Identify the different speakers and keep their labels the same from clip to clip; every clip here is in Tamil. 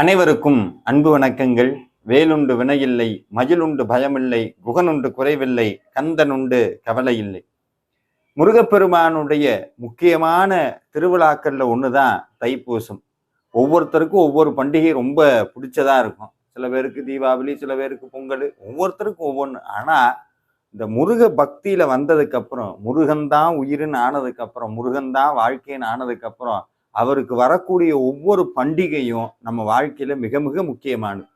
Speaker 1: அனைவருக்கும் அன்பு வணக்கங்கள். வேலுண்டு வினையில்லை மயிலுண்டு பயமில்லை குகனுண்டு குறைவில்லை கந்தனுண்டு கவலை இல்லை முருகப்பெருமானுடைய முக்கியமான திருவிழாக்கள்ல தான் தைப்பூசம். ஒவ்வொருத்தருக்கும் ஒவ்வொரு பண்டிகை ரொம்ப பிடிச்சதா இருக்கும். சில பேருக்கு தீபாவளி சில பேருக்கு பொங்கல் ஒவ்வொருத்தருக்கும் ஒவ்வொன்று ஆனால் இந்த முருக பக்தியில வந்ததுக்கப்புறம் முருகன் தான் உயிர்னு ஆனதுக்கப்புறம் முருகன் தான் வாழ்க்கைன்னு ஆனதுக்கப்புறம் அவருக்கு வரக்கூடிய ஒவ்வொரு பண்டிகையும் நம்ம வாழ்க்கையில மிக மிக முக்கியமானது.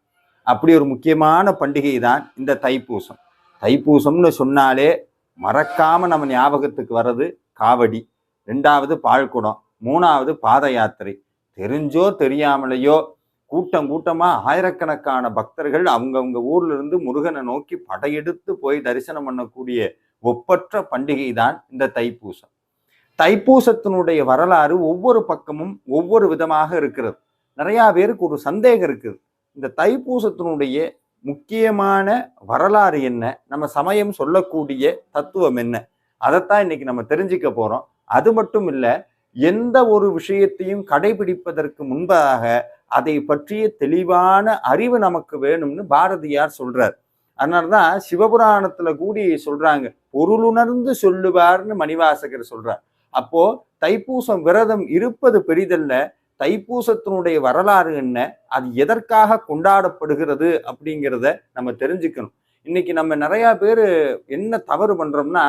Speaker 1: அப்படி ஒரு முக்கியமான பண்டிகை தான் இந்த தைப்பூசம். தைப்பூசம்னு சொன்னாலே மறக்காம நம்ம ஞாபகத்துக்கு வர்றது காவடி ரெண்டாவது பால்குடம் மூணாவது பாத யாத்திரை. தெரிஞ்சோ தெரியாமலையோ கூட்டம் கூட்டமாக ஆயிரக்கணக்கான பக்தர்கள் அவங்கவுங்க ஊர்ல இருந்து முருகனை நோக்கி படையெடுத்து போய் தரிசனம் பண்ணக்கூடிய ஒப்பற்ற பண்டிகை தான் இந்த தைப்பூசம். தைப்பூசத்தினுடைய வரலாறு ஒவ்வொரு பக்கமும் ஒவ்வொரு விதமாக இருக்கிறது. நிறையா பேருக்கு ஒரு சந்தேகம் இருக்குது. இந்த தைப்பூசத்தினுடைய முக்கியமான வரலாறு என்ன? நம்ம சமயம் சொல்லக்கூடிய தத்துவம் என்ன? அதைத்தான் இன்னைக்கு நம்ம தெரிஞ்சுக்க போகிறோம் அது மட்டும் இல்லை எந்த ஒரு விஷயத்தையும் கடைபிடிப்பதற்கு முன்பாக அதை பற்றிய தெளிவான அறிவு நமக்கு வேணும்னு பாரதியார் சொல்றார். அதனாலதான் சிவபுராணத்துல கூடி சொல்றாங்க பொருளுணர்ந்து சொல்லுவார்னு மணிவாசகர் சொல்றார். அப்போ தைப்பூசம் விரதம் இருப்பது பெரிதல்ல தைப்பூசத்தினுடைய வரலாறு என்ன அது எதற்காக கொண்டாடப்படுகிறது அப்படிங்கிறத நம்ம தெரிஞ்சுக்கணும். இன்னைக்கு நம்ம நிறைய பேர் என்ன தவறு பண்றோம்னா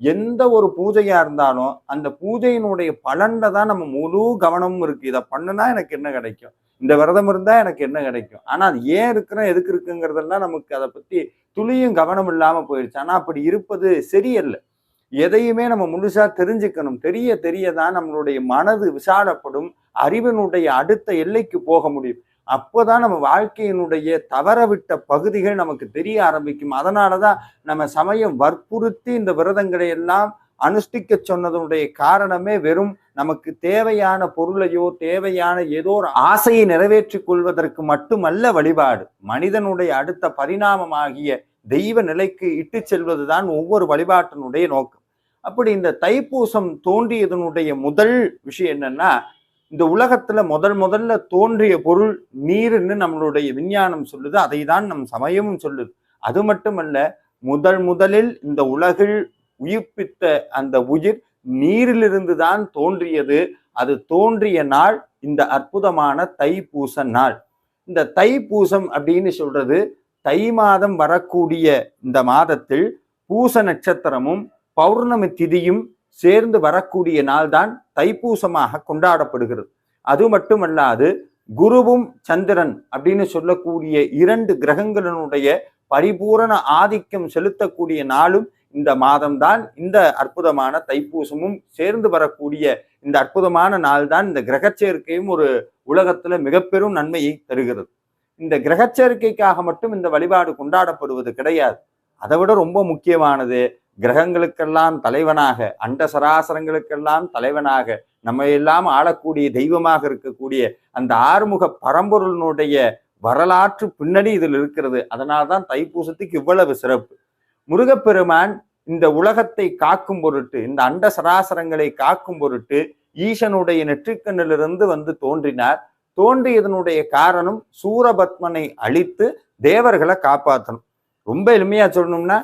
Speaker 1: எந்த ஒரு பூஜையா இருந்தாலும் அந்த பூஜையினுடைய பலன்ல தான் நம்ம முழு கவனமும் இருக்கு. இதை பண்ணுனா எனக்கு என்ன கிடைக்கும்? இந்த விரதம் இருந்தா எனக்கு என்ன கிடைக்கும்? ஆனா அது ஏன் இருக்கிறோம் எதுக்கு இருக்குங்கிறதெல்லாம் நமக்கு அதை பத்தி துளியும் கவனம் இல்லாம போயிடுச்சு. ஆனா அப்படி இருப்பது சரியல்ல. எதையுமே நம்ம முழுசா தெரிஞ்சுக்கணும். தெரிய தெரியதான் நம்மளுடைய மனது விசாலப்படும். அறிவினுடைய அடுத்த எல்லைக்கு போக முடியும். அப்போதான் நம்ம வாழ்க்கையினுடைய தவறவிட்ட பகுதிகள் நமக்கு தெரிய ஆரம்பிக்கும். அதனாலதான் நம்ம சமயம் வற்புறுத்தி இந்த விரதங்களை எல்லாம் அனுஷ்டிக்க சொன்னதனுடைய காரணமே வெறும் நமக்கு தேவையான பொருளையோ தேவையான ஏதோ ஒரு ஆசையை நிறைவேற்றிக் கொள்வதற்கு மட்டுமல்ல வழிபாடு. மனிதனுடைய அடுத்த பரிணாமமாகிய தெய்வ நிலைக்கு இட்டு செல்வதுதான் ஒவ்வொரு வழிபாட்டினுடைய நோக்கம். அப்படி இந்த தைப்பூசம் தோன்றியதனுடைய முதல் விஷயம் என்னன்னா இந்த உலகத்துல முதல் முதல்ல தோன்றிய பொருள் நீருன்னு நம்மளுடைய விஞ்ஞானம் சொல்லுது அதை தான் நம் சமயமும் சொல்லுது. அது மட்டுமல்ல முதல் முதலில் இந்த உலகில் உயிர்ப்பித்த அந்த உயிர் நீரிலிருந்து தான் தோன்றியது. அது தோன்றிய நாள் இந்த அற்புதமான தைப்பூச நாள். இந்த தைப்பூசம் அப்படின்னு சொல்றது தை மாதம் வரக்கூடிய இந்த மாதத்தில் பூச நட்சத்திரமும் பௌர்ணமி திதியும் சேர்ந்து வரக்கூடிய நாள்தான் தைப்பூசமாக கொண்டாடப்படுகிறது. அது மட்டுமல்லாது குருவும் சந்திரன் அப்படின்னு சொல்லக்கூடிய இரண்டு கிரகங்களினுடைய பரிபூரண ஆதிக்கம் செலுத்தக்கூடிய நாளும் இந்த மாதம்தான். இந்த அற்புதமான தைப்பூசமும் சேர்ந்து வரக்கூடிய இந்த அற்புதமான நாள் தான் இந்த கிரகச்சேர்க்கையும் ஒரு உலகத்துல மிக பெரும் நன்மையை தருகிறது. இந்த கிரகச்சேர்க்கைக்காக மட்டும் இந்த வழிபாடு கொண்டாடப்படுவது கிடையாது. அதை விட ரொம்ப முக்கியமானது கிரகங்களுக்கெல்லாம் தலைவனாக அண்ட சராசரங்களுக்கெல்லாம் தலைவனாக நம்ம எல்லாம் ஆளக்கூடிய தெய்வமாக இருக்கக்கூடிய அந்த ஆறுமுக பரம்பொருளினுடைய வரலாற்று பின்னணி இதில் இருக்கிறது. அதனால்தான் தைப்பூசத்துக்கு இவ்வளவு சிறப்பு. முருகப்பெருமான் இந்த உலகத்தை காக்கும் பொருட்டு இந்த அண்ட சராசரங்களை காக்கும் பொருட்டு ஈசனுடைய நெற்றிக்கண்ணிலிருந்து வந்து தோன்றினார். தோன்றியதனுடைய காரணம் சூரபத்மனை அழித்து தேவர்களை காப்பாற்றணும். ரொம்ப எளிமையா சொல்லணும்னா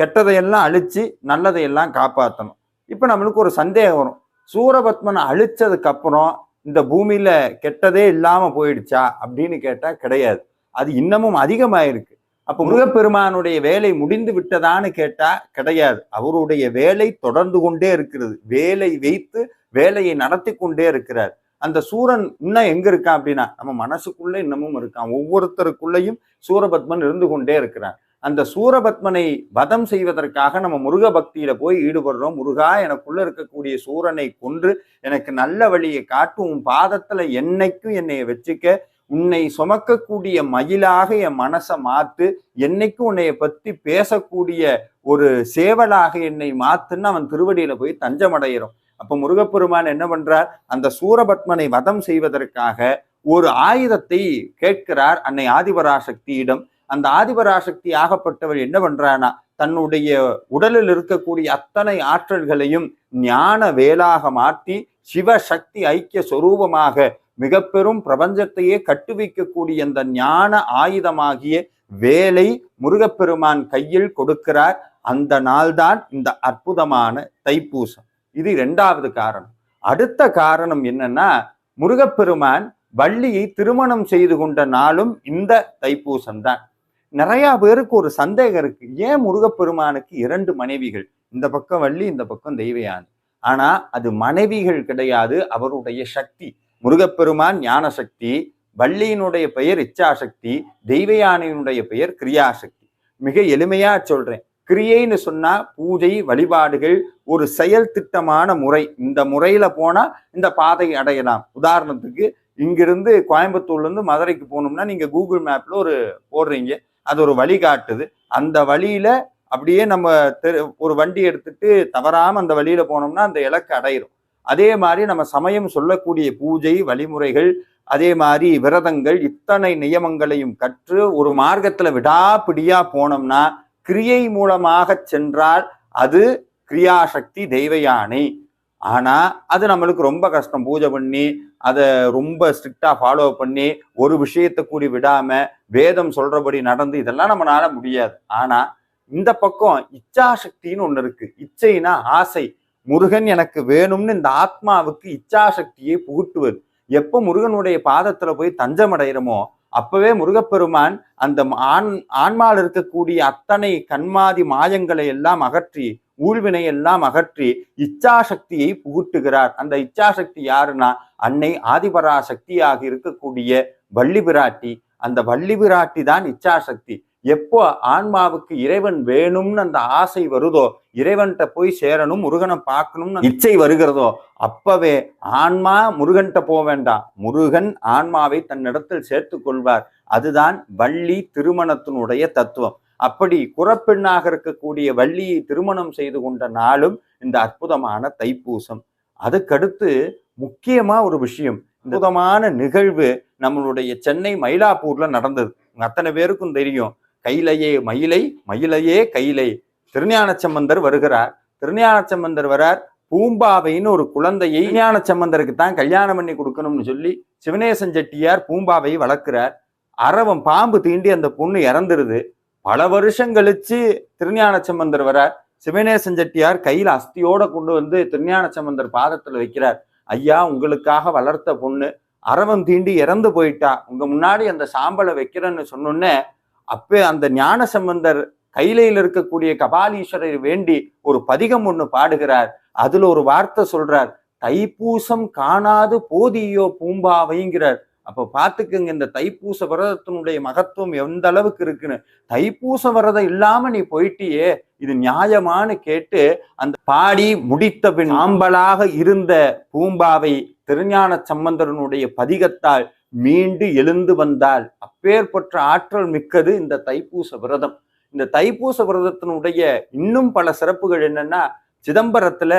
Speaker 1: கெட்டதையெல்லாம் அழிச்சு நல்லதையெல்லாம் காப்பாற்றணும் இப்போ நம்மளுக்கு ஒரு சந்தேகம் வரும். சூரபத்மனை அழிச்சதுக்கு அப்புறம் இந்த பூமியில கெட்டதே இல்லாம போயிடுச்சா அப்படின்னு கேட்டா கிடையாது. அது இன்னமும் அதிகமாயிருக்கு. அப்ப முருகப்பெருமானுடைய வேலை முடிந்து விட்டதான்னு கேட்டா கிடையாது. அவருடைய வேலை தொடர்ந்து கொண்டே இருக்கிறது. வேலை வைத்து வேலையை நடத்தி கொண்டே இருக்கிறார். அந்த சூரன் இன்னும் எங்க இருக்கான் அப்படின்னா நம்ம மனசுக்குள்ள இன்னமும் இருக்கான். ஒவ்வொருத்தருக்குள்ளேயும் சூரபத்மன் இருந்து கொண்டே இருக்கிறான். அந்த சூரபத்மனை வதம் செய்வதற்காக நம்ம முருக பக்தியில போய் ஈடுபடுறோம். முருகா எனக்குள்ள இருக்கக்கூடிய சூரனை கொன்று எனக்கு நல்ல வழியை காட்டும் உன் பாதத்துல என்னைக்கும் என்னைய வச்சுக்க. உன்னை சுமக்கக்கூடிய மயிலாக என் மனசை மாத்து. என்னைக்கும் உன்னைய பத்தி பேசக்கூடிய ஒரு சேவலாக என்னை மாத்துன்னு அவன் திருவடியில போய் தஞ்சமடைகிறோம் அப்ப முருகப்பெருமான் என்ன பண்றார்? அந்த சூரபத்மனை வதம் செய்வதற்காக ஒரு ஆயுதத்தை கேட்கிறார் அன்னை ஆதிபராசக்தியிடம். அந்த ஆதிபராசக்தி ஆகப்பட்டவள் என்ன பண்றானா தன்னுடைய உடலில் இருக்கக்கூடிய அத்தனை ஆற்றல்களையும் ஞான வேலாக மாற்றி சிவசக்தி ஐக்கிய சொரூபமாக மிக பெரும் பிரபஞ்சத்தையே கட்டுவிக்கக்கூடிய அந்த ஞான ஆயுதமாகிய வேலை முருகப்பெருமான் கையில் கொடுக்கிறார். அந்த நாள்தான் இந்த அற்புதமான தைப்பூசம். இது இரண்டாவது காரணம். அடுத்த காரணம் என்னன்னா முருகப்பெருமான் வள்ளியை திருமணம் செய்து கொண்ட நாளும் இந்த தைப்பூசம் தான் நிறைய பேருக்கு ஒரு சந்தேகம் இருக்கு. ஏன் முருகப்பெருமானுக்கு இரண்டு மனைவிகள்? இந்த பக்கம் வள்ளி இந்த பக்கம் தெய்வயானி. ஆனா அது மனைவிகள் கிடையாது அவருடைய சக்தி. முருகப்பெருமான் ஞான சக்தி வள்ளியினுடைய பெயர் இச்சாசக்தி தெய்வயானையினுடைய பெயர் கிரியாசக்தி. மிக எளிமையா சொல்றேன். கிரியைன்னு சொன்னா பூஜை வழிபாடுகள் ஒரு செயல் திட்டமான முறை. இந்த முறையில போனா இந்த பாதை அடையலாம். உதாரணத்துக்கு இங்கிருந்து கோயம்புத்தூர்ல இருந்து மதுரைக்கு போகணும்னா நீங்க கூகுள் மேப்ல ஒரு போடுறீங்க. அது ஒரு வழி காட்டுது. அந்த வழியில அப்படியே நம்ம தெரு ஒரு வண்டி எடுத்துட்டு தவறாம அந்த வழியில போனோம்னா அந்த இலக்கு அடையிறோம் அதே மாதிரி நம்ம சமயம் சொல்லக்கூடிய பூஜை வழிமுறைகள் அதே மாதிரி விரதங்கள் இத்தனை நியமங்களையும் கற்று ஒரு மார்க்கத்துல விடாப்பிடியா போனோம்னா கிரியை மூலமாக சென்றால் அது கிரியாசக்தி தெய்வயானை. ஆனால் அது நம்மளுக்கு ரொம்ப கஷ்டம். பூஜை பண்ணி அதை ரொம்ப ஸ்ட்ரிக்டாக ஃபாலோ பண்ணி ஒரு விஷயத்தை கூடி விடாமல் வேதம் சொல்கிறபடி நடந்து இதெல்லாம் நம்மளால முடியாது. ஆனால் இந்த பக்கம் இச்சாசக்தின்னு ஒன்று இருக்கு. இச்சைனா ஆசை. முருகன் எனக்கு வேணும்னு இந்த ஆத்மாவுக்கு இச்சாசக்தியை புகுட்டுவது எப்போ முருகனுடைய பாதத்துல போய் தஞ்சம் அடைகிறோமோ அப்பவே முருகப்பெருமான் அந்த ஆண் ஆன்மாவில் இருக்கக்கூடிய அத்தனை கண்மாதி மாயங்களை எல்லாம் அகற்றி ஊழ்வினை எல்லாம் அகற்றி இச்சாசக்தியை புகுட்டுகிறார். அந்த இச்சாசக்தி யாருன்னா அன்னை ஆதிபரா சக்தியாக இருக்கக்கூடிய வள்ளி பிராட்டி அந்த வள்ளி பிராட்டி தான் இச்சாசக்தி. எப்போ ஆன்மாவுக்கு இறைவன் வேணும்னு அந்த ஆசை வருதோ இறைவன்கிட்ட போய் சேரணும் முருகனை பார்க்கணும்னு இச்சை வருகிறதோ அப்பவே ஆன்மா முருகன்கிட்ட போக வேண்டாம். முருகன் ஆன்மாவை தன்னிடத்தில் சேர்த்து கொள்வார். அதுதான் வள்ளி திருமணத்தினுடைய தத்துவம். அப்படி குறப்பெண்ணாக இருக்கக்கூடிய வள்ளியை திருமணம் செய்து கொண்ட நாளும் இந்த அற்புதமான தைப்பூசம். அதுக்கடுத்து முக்கியமா ஒரு விஷயம் அற்புதமான நிகழ்வு நம்மளுடைய சென்னை மயிலாப்பூர்ல நடந்தது. அத்தனை பேருக்கும் தெரியும். கையிலையே மயிலை மயிலையே கையிலை. திருஞான சம்பந்தர் வருகிறார். திருஞான சம்பந்தர் வரார். பூம்பாவைன்னு ஒரு குழந்தையை ஞான சம்பந்தருக்கு தான் கல்யாணம் பண்ணி கொடுக்கணும்னு சொல்லி சிவனேசன் செட்டியார் பூம்பாவை வளர்க்கிறார். அரவம் பாம்பு தீண்டி அந்த பொண்ணு இறந்துருது. பல வருஷம் கழிச்சு திருஞான சம்பந்தர் வர சிவநேசன் செட்டியார் கையில அஸ்தியோட கொண்டு வந்து திருஞான சம்பந்தர் பாதத்துல வைக்கிறார். ஐயா உங்களுக்காக வளர்த்த பொண்ணு அறவம் தீண்டி இறந்து போயிட்டா. உங்க முன்னாடி அந்த சாம்பலை வைக்கிறேன்னு சொன்னோன்னே அப்பே அந்த ஞான சம்பந்தர் கையிலையில் இருக்கக்கூடிய கபாலீஸ்வரர் வேண்டி ஒரு பதிகம் ஒண்ணு பாடுகிறார். அதுல ஒரு வார்த்தை சொல்றார். தைப்பூசம் காணாது போதியோ பூம்பாவைங்கிறார். அப்போ பார்த்துக்குங்க இந்த தைப்பூச விரதத்தினுடைய மகத்துவம் எந்த அளவுக்கு இருக்குன்னு. தைப்பூச விரதம் இல்லாம நீ போயிட்டியே இது நியாயமான்னு கேட்டு அந்த பாடி முடித்த பின் ஆம்பலாக இருந்த பூம்பாவை திருஞான சம்பந்தரனுடைய பதிகத்தால் மீண்டு எழுந்து வந்தால் அப்பேற்பற்ற ஆற்றல் மிக்கது இந்த தைப்பூச விரதம். இந்த தைப்பூச விரதத்தினுடைய இன்னும் பல சிறப்புகள் என்னன்னா சிதம்பரத்துல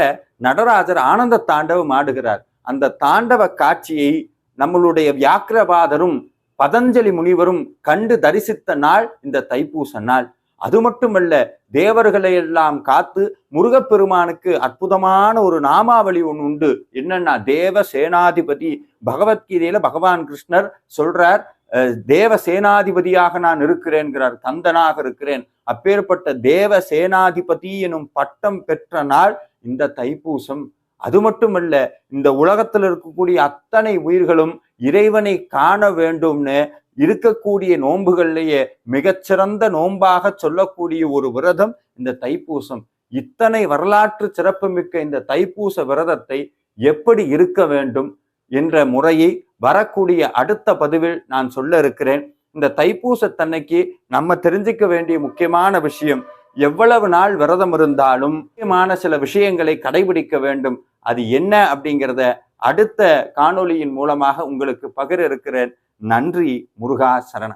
Speaker 1: நடராஜர் ஆனந்த தாண்டவம் ஆடுகிறார். அந்த தாண்டவ காட்சியை நம்மளுடைய வியாக்கிரபாதரும் பதஞ்சலி முனிவரும் கண்டு தரிசித்த நாள் இந்த தைப்பூச நாள். அது மட்டுமல்ல தேவர்களை எல்லாம் காத்து முருகப்பெருமானுக்கு அற்புதமான ஒரு நாமாவளி ஒன்று உண்டு. என்னன்னா தேவ சேனாதிபதி பகவத்கீதையில பகவான் கிருஷ்ணர் சொல்றார் அஹ், தேவ சேனாதிபதியாக நான் இருக்கிறேன்கிறார் தந்தனாக இருக்கிறேன். அப்பேற்பட்ட தேவ சேனாதிபதி எனும் பட்டம் பெற்ற நாள் இந்த தைப்பூசம். அது மட்டுமல்ல இந்த உலகத்தில் இருக்கக்கூடிய அத்தனை உயிர்களும் இறைவனை காண வேண்டும்னு இருக்கக்கூடிய நோன்புகள்லேயே மிகச்சிறந்த நோன்பாக சொல்லக்கூடிய ஒரு விரதம் இந்த தைப்பூசம். இத்தனை வரலாற்று சிறப்புமிக்க இந்த தைப்பூச விரதத்தை எப்படி இருக்க வேண்டும் என்ற முறையை வரக்கூடிய அடுத்த பதிவில் நான் சொல்ல இருக்கிறேன். இந்த தைப்பூசத்தன்னைக்கு நம்ம தெரிஞ்சுக்க வேண்டிய முக்கியமான விஷயம் எவ்வளவு நாள் விரதம் இருந்தாலும் முக்கியமான சில விஷயங்களை கடைபிடிக்க வேண்டும். அது என்ன அப்படிங்கிறத அடுத்த காணொளியின் மூலமாக உங்களுக்கு பகிர இருக்கிறேன். நன்றி முருகா சரண